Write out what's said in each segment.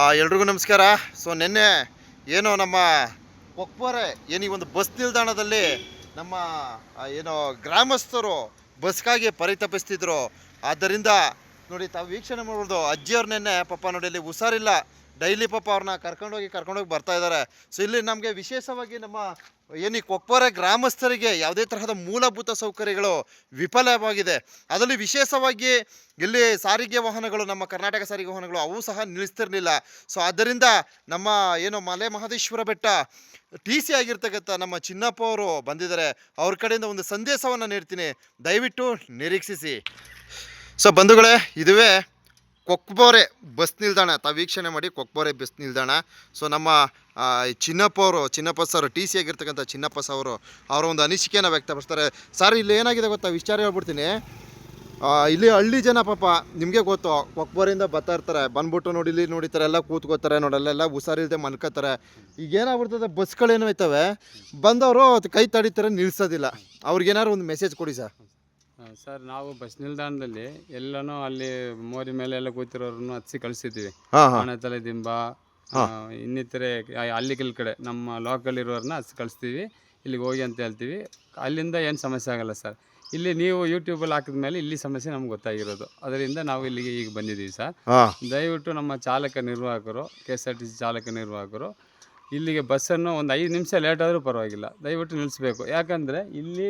ಎಲ್ರಿಗೂ ನಮಸ್ಕಾರ. ಸೊ, ನಿನ್ನೆ ಏನೋ ನಮ್ಮ ಕೊಕ್ಪೋರೆ ಏನು ಒಂದು ಬಸ್ ನಿಲ್ದಾಣದಲ್ಲಿ ನಮ್ಮ ಏನೋ ಗ್ರಾಮಸ್ಥರು ಬಸ್ಗಾಗಿ ಪರಿತಪಿಸ್ತಿದ್ರು. ಆದ್ದರಿಂದ ನೋಡಿ, ತಾವು ವೀಕ್ಷಣೆ ಮಾಡ್ಬೋದು. ಅಜ್ಜಿಯವ್ರು ನಿನ್ನೆ ಪಾಪ ನೋಡಿ ಅಲ್ಲಿ ಹುಷಾರಿಲ್ಲ. ಡೈಲಿ ಪಾಪ ಅವ್ರನ್ನ ಕರ್ಕೊಂಡೋಗಿ ಕರ್ಕೊಂಡೋಗಿ ಬರ್ತಾ ಇದ್ದಾರೆ ಸೊ ಇಲ್ಲಿ ನಮಗೆ ವಿಶೇಷವಾಗಿ ನಮ್ಮ ಏನು ಈ ಕೊಪ್ಪರೆ ಗ್ರಾಮಸ್ಥರಿಗೆ ಯಾವುದೇ ತರಹದ ಮೂಲಭೂತ ಸೌಕರ್ಯಗಳು ವಿಫಲವಾಗಿದೆ. ಅದರಲ್ಲಿ ವಿಶೇಷವಾಗಿ ಇಲ್ಲಿ ಸಾರಿಗೆ ವಾಹನಗಳು, ನಮ್ಮ ಕರ್ನಾಟಕ ಸಾರಿಗೆ ವಾಹನಗಳು ಅವು ಸಹ ನಿಲ್ಲಿಸ್ತಿರಲಿಲ್ಲ. ಸೊ ಆದ್ದರಿಂದ ನಮ್ಮ ಏನು ಮಲೆ ಮಹದೇಶ್ವರ ಬೆಟ್ಟ ಟಿ ಸಿ ಆಗಿರ್ತಕ್ಕಂಥ ನಮ್ಮ ಚಿನ್ನಪ್ಪ ಅವರು ಬಂದಿದ್ದಾರೆ. ಅವ್ರ ಕಡೆಯಿಂದ ಒಂದು ಸಂದೇಶವನ್ನು ನೀಡ್ತೀನಿ. ದಯವಿಟ್ಟು ನಿರೀಕ್ಷಿಸಿ. ಸೊ ಬಂಧುಗಳೇ, ಇದುವೇ ಕೊಕ್ಬೋರೆ ಬಸ್ ನಿಲ್ದಾಣ, ತಾವು ವೀಕ್ಷಣೆ ಮಾಡಿ ಕೊಕ್ಬೋರೆ ಬಸ್ ನಿಲ್ದಾಣ. ಸೊ ನಮ್ಮ ಚಿನ್ನಪ್ಪ ಅವರು, ಚಿನ್ನಪ್ಪ ಸರ್ ಟಿ ಸಿ ಆಗಿರ್ತಕ್ಕಂಥ ಚಿನ್ನಪ್ಪ ಸರ್ ಅವರು ಒಂದು ಅನಿಸಿಕೆಯನ್ನು ವ್ಯಕ್ತಪಡಿಸ್ತಾರೆ. ಸರ್, ಇಲ್ಲಿ ಏನಾಗಿದೆ ಗೊತ್ತಾ? ವಿಚಾರ ಹೇಳ್ಬಿಡ್ತೀನಿ. ಇಲ್ಲಿ ಹಳ್ಳಿ ಜನ ಪಾಪ, ನಿಮಗೆ ಗೊತ್ತು ಕೊಕ್ಬೋರಿಂದ ಬರ್ತಾ ಇರ್ತಾರೆ. ಬಂದ್ಬಿಟ್ಟು ನೋಡಿ, ಇಲ್ಲಿ ನೋಡಿತಾರೆ ಎಲ್ಲ ಕೂತ್ಕೋತಾರೆ, ನೋಡಿ, ಅಲ್ಲೆಲ್ಲ ಹುಷಾರಿಲ್ಲದೆ ಮಲ್ಕೋತಾರೆ. ಈಗ ಏನಾಗ್ಬಿಡ್ತದೆ, ಬಸ್ಗಳೇನು ಐತವೆ ಬಂದವರು ಕೈ ತಡಿತಾರೆ, ನಿಲ್ಸೋದಿಲ್ಲ. ಅವ್ರಿಗೇನಾದ್ರು ಒಂದು ಮೆಸೇಜ್ ಕೊಡಿ ಸರ್. ಸರ್ ನಾವು ಬಸ್ ನಿಲ್ದಾಣದಲ್ಲಿ ಎಲ್ಲನೂ ಅಲ್ಲಿ ಮೋರಿ ಮೇಲೆ ಎಲ್ಲ ಕೂತಿರೋರನ್ನು ಹಚ್ಚಿ ಹಾಂ ಆಣೆತಲೆ ದಿಂಬ ಇನ್ನಿತರೆ ಅಲ್ಲಿ ಹಳ್ಳಿಗಳ ಕಡೆ ನಮ್ಮ ಲೋಕಲ್ ಇರೋರನ್ನ ಹಚ್ಚಿ ಕಳಿಸ್ತೀವಿ. ಇಲ್ಲಿಗೆ ಹೋಗಿ ಅಂತ ಹೇಳ್ತೀವಿ. ಅಲ್ಲಿಂದ ಏನು ಸಮಸ್ಯೆ ಆಗಲ್ಲ ಸರ್. ಇಲ್ಲಿ ನೀವು ಯೂಟ್ಯೂಬಲ್ಲಿ ಹಾಕಿದ ಮೇಲೆ ಇಲ್ಲಿ ಸಮಸ್ಯೆ ನಮ್ಗೆ ಗೊತ್ತಾಗಿರೋದು. ಅದರಿಂದ ನಾವು ಇಲ್ಲಿಗೆ ಈಗ ಬಂದಿದ್ದೀವಿ ಸರ್. ದಯವಿಟ್ಟು ನಮ್ಮ ಚಾಲಕ ನಿರ್ವಾಹಕರು K S R T C ಚಾಲಕ ನಿರ್ವಾಹಕರು ಇಲ್ಲಿಗೆ ಬಸ್ಸನ್ನು ಒಂದು ಐದು ನಿಮಿಷ ಲೇಟ್ ಆದರೂ ಪರವಾಗಿಲ್ಲ. ದಯವಿಟ್ಟು ನಿಲ್ಲಿಸಬೇಕು. ಯಾಕಂದರೆ ಇಲ್ಲಿ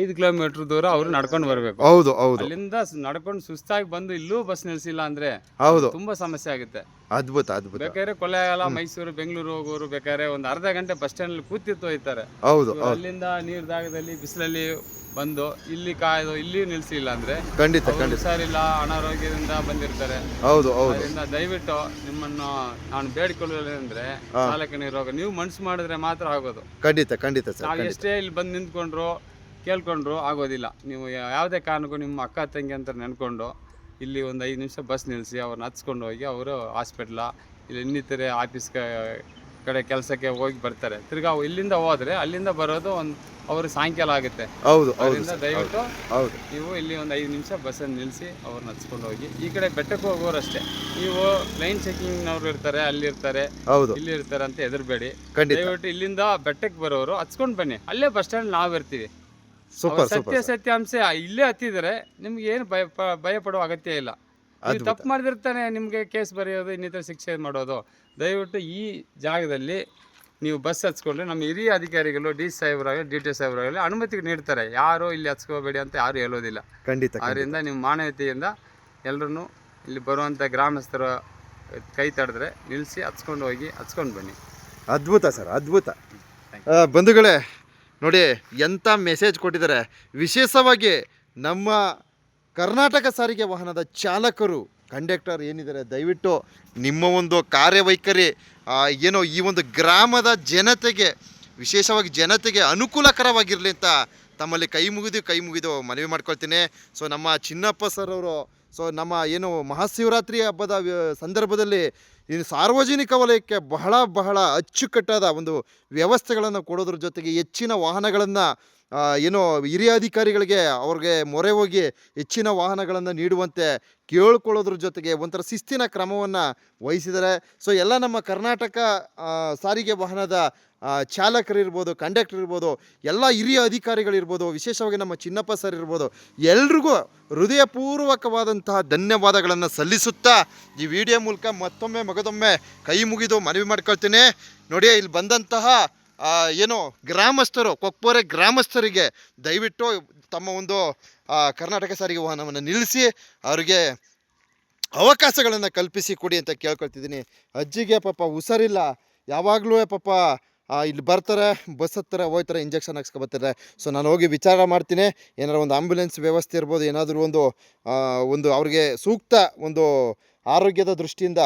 ಐದು ಕಿಲೋಮೀಟರ್ ದೂರ ಅವರು ನಡ್ಕೊಂಡು ಬರಬೇಕು. ಹೌದು ಹೌದು. ಅಲ್ಲಿಂದ ನಡ್ಕೊಂಡು ಸುಸ್ತಾಗಿ ಬಂದು ಇಲ್ಲೂ ಬಸ್ ನಿಲ್ಸಿಲ್ಲ ಅಂದ್ರೆ ಹೌದು. ತುಂಬಾ ಸಮಸ್ಯೆ ಆಗುತ್ತೆ. ಅದ್ಭುತ ಅದ್ಭುತ. ಬೇಕಾದ್ರೆ ಕೊಳ್ಳೇಗಾಲ ಮೈಸೂರು ಬೆಂಗಳೂರು ಹೋಗೋರು ಬೇಕಾದ್ರೆ ಒಂದು ಅರ್ಧ ಗಂಟೆ ಬಸ್ ಸ್ಟ್ಯಾಂಡ್ ಕೂತಿತ್ತು ಹೋಯ್ತಾರೆ ಹೌದು ಅಲ್ಲಿಂದ ನೀರ್ ದಾಗದಲ್ಲಿ ಬಿಸಿಲಲ್ಲಿ ಬಂದು ಇಲ್ಲಿ ಕಾಯ್ದು ಇಲ್ಲಿ ನಿಲ್ಸಿಲ್ಲ ಅಂದ್ರೆ ಖಂಡಿತ ಖಂಡಿತ. ಹುಷಾರಿಲ್ಲ ಅನಾರೋಗ್ಯದಿಂದ ಬಂದಿರ್ತಾರೆ. ಹೌದು ಹೌದು. ಅದರಿಂದ ದಯವಿಟ್ಟು ನಿಮ್ಮನ್ನು ನಾನು ಬೇಡಿಕೊಳ್ಳುವುದೇನೆಂದ್ರೆ ಚಾಲಕ ನಿರೋಗ. ನೀವು ಮನ್ಸು ಮಾಡಿದ್ರೆ ಮಾತ್ರ ಆಗೋದು. ಖಂಡಿತ ಖಂಡಿತ ಸರ್ ನಾವು ಎಷ್ಟೇ ಇಲ್ಲಿ ಬಂದು ನಿಂತ್ಕೊಂಡ್ರು ಕೇಳ್ಕೊಂಡ್ರು ಆಗೋದಿಲ್ಲ. ನೀವು ಯಾವುದೇ ಕಾರಣಕ್ಕೂ ನಿಮ್ಮ ಅಕ್ಕ ತಂಗಿ ಅಂತ ನೆನ್ಕೊಂಡು ಇಲ್ಲಿ ಒಂದು ಐದು ನಿಮಿಷ ಬಸ್ ನಿಲ್ಲಿಸಿ ಅವ್ರನ್ನ ಹಚ್ಕೊಂಡು ಹೋಗಿ ಅವರು ಹಾಸ್ಪಿಟ್ಲ ಇಲ್ಲಿ ಇನ್ನಿತರೆ ಆಫೀಸ್ ಕಡೆ ಕೆಲಸಕ್ಕೆ ಹೋಗಿ ಬರ್ತಾರೆ. ತಿರ್ಗಾ ಅವು ಇಲ್ಲಿಂದ ಹೋದ್ರೆ ಅಲ್ಲಿಂದ ಬರೋದು ಒಂದು ಅವರು ಸಾಯಂಕಾಲ ಆಗುತ್ತೆ. ಹೌದು ಹೌದು ಅದರಿಂದ ದಯವಿಟ್ಟು ಹೌದು ನೀವು ಇಲ್ಲಿ ಒಂದು ಐದು ನಿಮಿಷ ಬಸ್ಸನ್ನು ನಿಲ್ಲಿಸಿ ಅವ್ರನ್ನ ಹಚ್ಕೊಂಡು ಹೋಗಿ. ಈ ಕಡೆ ಬೆಟ್ಟಕ್ಕೆ ಹೋಗೋರು ಅಷ್ಟೇ ನೀವು ಲೈನ್ ಚೆಕಿಂಗ್ನವ್ರು ಇರ್ತಾರೆ ಅಲ್ಲಿ ಇರ್ತಾರೆ ಹೌದು. ಇಲ್ಲಿ ಇರ್ತಾರೆ ಅಂತ ಹೆದರ್ಬೇಡಿ. ಖಂಡಿತ. ದಯವಿಟ್ಟು ಇಲ್ಲಿಂದ ಬೆಟ್ಟಕ್ಕೆ ಬರೋರು ಹಚ್ಕೊಂಡು ಬನ್ನಿ. ಅಲ್ಲೇ ಬಸ್ ಸ್ಟ್ಯಾಂಡ್ ನಾವು ಇರ್ತೀವಿ. ಸೂಪರ್ ಅವ್ರ ಸತ್ಯ ಸತ್ಯಾಂಶ ಇಲ್ಲೇ ಹತ್ತಿದರೆ ನಿಮ್ಗೆ ಏನು ಭಯ ಪ- ಭಯ ಪಡೋ ಅಗತ್ಯ ಇಲ್ಲ. ನೀವು ತಪ್ಪು ಮಾಡಿದಿರ್ತಾನೆ ನಿಮಗೆ ಕೇಸ್ ಬರೆಯೋದು ಇನ್ನಿತರ ಶಿಕ್ಷೆ ಮಾಡೋದು. ದಯವಿಟ್ಟು ಈ ಜಾಗದಲ್ಲಿ ನೀವು ಬಸ್ ಹಚ್ಕೊಂಡ್ರೆ ನಮ್ಮ ಹಿರಿಯ ಅಧಿಕಾರಿಗಳು ಡಿ ಸಾಹೇಬರಾಗಲಿ ಡಿ ಟಿ ಸಾಹೇಬರಾಗಲಿ ಅನುಮತಿ ನೀಡ್ತಾರೆ. ಯಾರು ಇಲ್ಲಿ ಹಚ್ಕೋಬೇಡಿ ಅಂತ ಯಾರು ಹೇಳೋದಿಲ್ಲ. ಖಂಡಿತ. ಅದರಿಂದ ನೀವು ಮಾನವೀಯತೆಯಿಂದ ಎಲ್ಲರೂ ಇಲ್ಲಿ ಬರುವಂಥ ಗ್ರಾಮಸ್ಥರ ಕೈ ತಡೆದ್ರೆ ನಿಲ್ಲಿಸಿ ಹಚ್ಕೊಂಡು ಹೋಗಿ ಹಚ್ಕೊಂಡು ಬನ್ನಿ. ಅದ್ಭುತ ಸರ್ ಅದ್ಭುತ. ಬಂಧುಗಳೇ ನೋಡಿ ಎಂಥ ಮೆಸೇಜ್ ಕೊಟ್ಟಿದ್ದಾರೆ. ವಿಶೇಷವಾಗಿ ನಮ್ಮ ಕರ್ನಾಟಕ ಸಾರಿಗೆ ವಾಹನದ ಚಾಲಕರು, ಕಂಡಕ್ಟರ್ ಏನಿದ್ದಾರೆ, ದಯವಿಟ್ಟು ನಿಮ್ಮ ಒಂದು ಕಾರ್ಯವೈಖರಿ ಏನೋ ಈ ಒಂದು ಗ್ರಾಮದ ಜನತೆಗೆ, ವಿಶೇಷವಾಗಿ ಜನತೆಗೆ ಅನುಕೂಲಕರವಾಗಿರಲಿ ಅಂತ ತಮ್ಮಲ್ಲಿ ಕೈ ಮುಗಿದು ಕೈ ಮುಗಿದು ಮನವಿ ಮಾಡ್ಕೊಳ್ತೀನಿ. ಸೊ ನಮ್ಮ ಚಿನ್ನಪ್ಪ ಸರ್ ಅವರು ಸೊ ನಮ್ಮ ಏನು ಮಹಾಶಿವರಾತ್ರಿ ಹಬ್ಬದ ಸಂದರ್ಭದಲ್ಲಿ ಇನ್ನು ಸಾರ್ವಜನಿಕ ವಲಯಕ್ಕೆ ಬಹಳ ಬಹಳ ಅಚ್ಚುಕಟ್ಟಾದ ಒಂದು ವ್ಯವಸ್ಥೆಗಳನ್ನು ಕೊಡೋದ್ರ ಜೊತೆಗೆ ಹೆಚ್ಚಿನ ವಾಹನಗಳನ್ನು ಏನೋ ಹಿರಿಯ ಅಧಿಕಾರಿಗಳಿಗೆ ಅವ್ರಿಗೆ ಮೊರೆ ಹೋಗಿ ಹೆಚ್ಚಿನ ವಾಹನಗಳನ್ನು ನೀಡುವಂತೆ ಕೇಳ್ಕೊಳ್ಳೋದ್ರ ಜೊತೆಗೆ ಒಂಥರ ಶಿಸ್ತಿನ ಕ್ರಮವನ್ನು ವಹಿಸಿದ್ದಾರೆ. ಸೊ ಎಲ್ಲ ನಮ್ಮ ಕರ್ನಾಟಕ ಸಾರಿಗೆ ವಾಹನದ ಚಾಲಕರಿರ್ಬೋದು ಕಂಡಕ್ಟರ್ ಇರ್ಬೋದು ಎಲ್ಲ ಹಿರಿಯ ಅಧಿಕಾರಿಗಳಿರ್ಬೋದು, ವಿಶೇಷವಾಗಿ ನಮ್ಮ ಚಿನ್ನಪ್ಪ ಸರ್ ಇರ್ಬೋದು, ಎಲ್ರಿಗೂ ಹೃದಯಪೂರ್ವಕವಾದಂತಹ ಧನ್ಯವಾದಗಳನ್ನು ಸಲ್ಲಿಸುತ್ತಾ ಈ ವಿಡಿಯೋ ಮೂಲಕ ಮತ್ತೊಮ್ಮೆ, ಮಗದೊಮ್ಮೆ ಕೈ ಮುಗಿದು ಮನವಿ ಮಾಡ್ಕೊಳ್ತೀನಿ. ನೋಡಿ, ಇಲ್ಲಿ ಬಂದಂತಹ ಏನು ಗ್ರಾಮಸ್ಥರು ಕೊಕ್ಪೋರೆ ಗ್ರಾಮಸ್ಥರಿಗೆ ದಯವಿಟ್ಟು ತಮ್ಮ ಒಂದು ಕರ್ನಾಟಕ ಸಾರಿಗೆ ವಾಹನವನ್ನು ನಿಲ್ಲಿಸಿ, ಅವರಿಗೆ ಅವಕಾಶಗಳನ್ನು ಕಲ್ಪಿಸಿ ಕೊಡಿ ಅಂತ ಕೇಳ್ಕೊಳ್ತಿದ್ದೀನಿ. ಅಜ್ಜಿಗೆ ಪಾಪ ಹುಷಾರಿಲ್ಲ. ಯಾವಾಗಲೂ ಪಾಪ ಇಲ್ಲಿ ಬರ್ತಾರೆ, ಬಸ್ ಹತ್ತಿರ ಹೋಗ್ತಾರೆ ಇಂಜೆಕ್ಷನ್ ಹಾಕ್ಸ್ಕೊಬರ್ತಾರೆ ಸೊ ನಾನು ಹೋಗಿ ವಿಚಾರ ಮಾಡ್ತೀನಿ. ಏನಾದ್ರು ಒಂದು ಆಂಬ್ಯುಲೆನ್ಸ್ ವ್ಯವಸ್ಥೆ ಇರ್ಬೋದು, ಏನಾದರೂ ಒಂದು ಒಂದು ಅವ್ರಿಗೆ ಸೂಕ್ತ ಒಂದು ಆರೋಗ್ಯದ ದೃಷ್ಟಿಯಿಂದ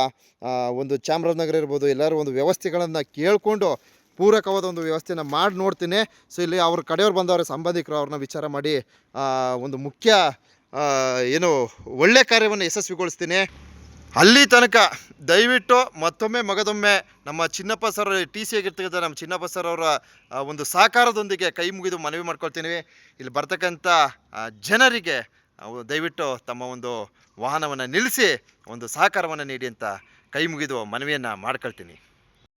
ಒಂದು ಚಾಮರಾಜನಗರ ಇರ್ಬೋದು, ಎಲ್ಲರೂ ಒಂದು ವ್ಯವಸ್ಥೆಗಳನ್ನು ಕೇಳಿಕೊಂಡು ಪೂರಕವಾದ ಒಂದು ವ್ಯವಸ್ಥೆನ ಮಾಡಿ ನೋಡ್ತೀನಿ. ಸೊ ಇಲ್ಲಿ ಅವ್ರ ಕಡೆಯವ್ರು ಬಂದವ್ರ, ಸಂಬಂಧಿಕರು ಅವ್ರನ್ನ ವಿಚಾರ ಮಾಡಿ ಒಂದು ಮುಖ್ಯ ಏನು ಒಳ್ಳೆ ಕಾರ್ಯವನ್ನು ಯಶಸ್ವಿಗೊಳಿಸ್ತೀನಿ. ಅಲ್ಲಿ ತನಕ ದಯವಿಟ್ಟು ಮತ್ತೊಮ್ಮೆ ಮಗದೊಮ್ಮೆ ನಮ್ಮ ಚಿನ್ನಪ್ಪ ಸರ್ ಟಿ ಸಿ ಆಗಿರ್ತಕ್ಕಂಥ ನಮ್ಮ ಚಿನ್ನಪ್ಪ ಸರ್ ಅವರ ಒಂದು ಸಹಕಾರದೊಂದಿಗೆ ಕೈ ಮುಗಿದು ಮನವಿ ಮಾಡ್ಕೊಳ್ತೀನಿ. ಇಲ್ಲಿ ಬರ್ತಕ್ಕಂಥ ಜನರಿಗೆ ದಯವಿಟ್ಟು ತಮ್ಮ ಒಂದು ವಾಹನವನ್ನು ನಿಲ್ಲಿಸಿ, ಒಂದು ಸಹಕಾರವನ್ನು ನೀಡಿ ಅಂತ ಕೈ ಮುಗಿದು ಮನವಿಯನ್ನು ಮಾಡ್ಕೊಳ್ತೀನಿ.